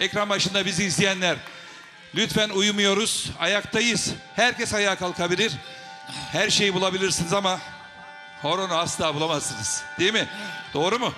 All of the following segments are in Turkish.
ekran başında bizi izleyenler lütfen uyumuyoruz. Ayaktayız. Herkes ayağa kalkabilir. Her şeyi bulabilirsiniz ama horonu asla bulamazsınız. Değil mi? Doğru mu?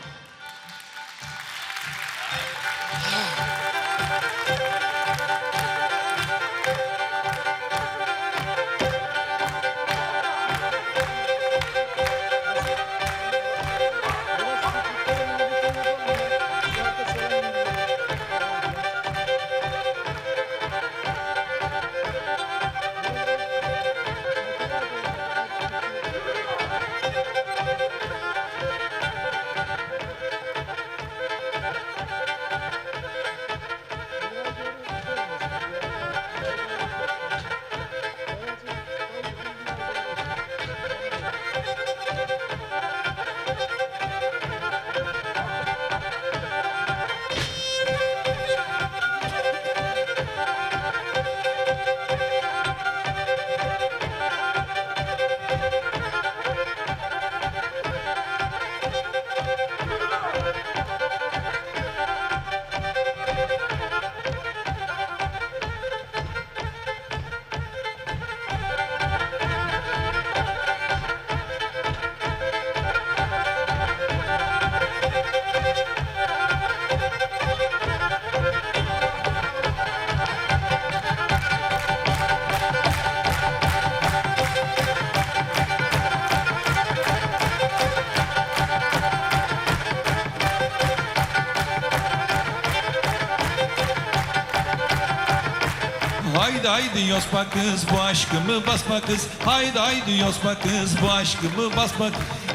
Haydi haydi yosma kız bu aşkımı basma kız. Haydi haydi yosma kız bu aşkımı basma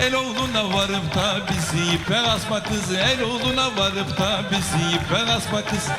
El oğluna varıp da bizi ipe asma kız. El oğluna varıp da bizi ipe asma kız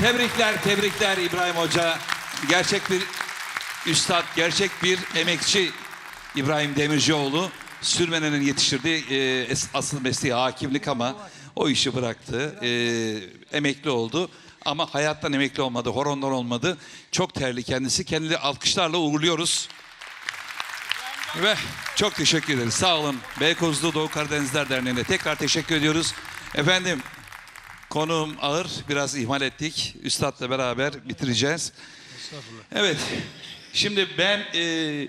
Tebrikler, tebrikler İbrahim Hoca. Gerçek bir üstad, gerçek bir emekçi İbrahim Demircioğlu. Sürmenen'in yetiştirdiği e, asıl mesleği hakimlik ama o işi bıraktı. E, emekli oldu. Ama hayattan emekli olmadı, horondan olmadı. Çok terli kendisi. Kendini alkışlarla uğurluyoruz. Ve çok teşekkür ederiz. Sağ olun. Beykozlu Doğu Karadenizler Derneği'ne tekrar teşekkür ediyoruz. Efendim Konuğum ağır, biraz ihmal ettik. Üstad'la beraber bitireceğiz. Evet, şimdi ben e,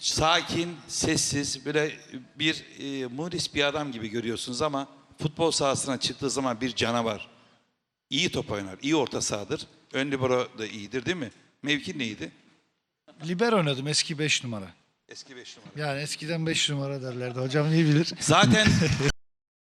sakin, sessiz, böyle bir e, muris bir adam gibi görüyorsunuz ama futbol sahasına çıktığı zaman bir canavar. İyi top oynar, iyi orta sahadır. Ön libero da iyidir değil mi? Mevkin neydi? Liber oynadım eski 5 numara. Eski beş numara. Yani eskiden 5 numara derlerdi. Hocam iyi bilir. Zaten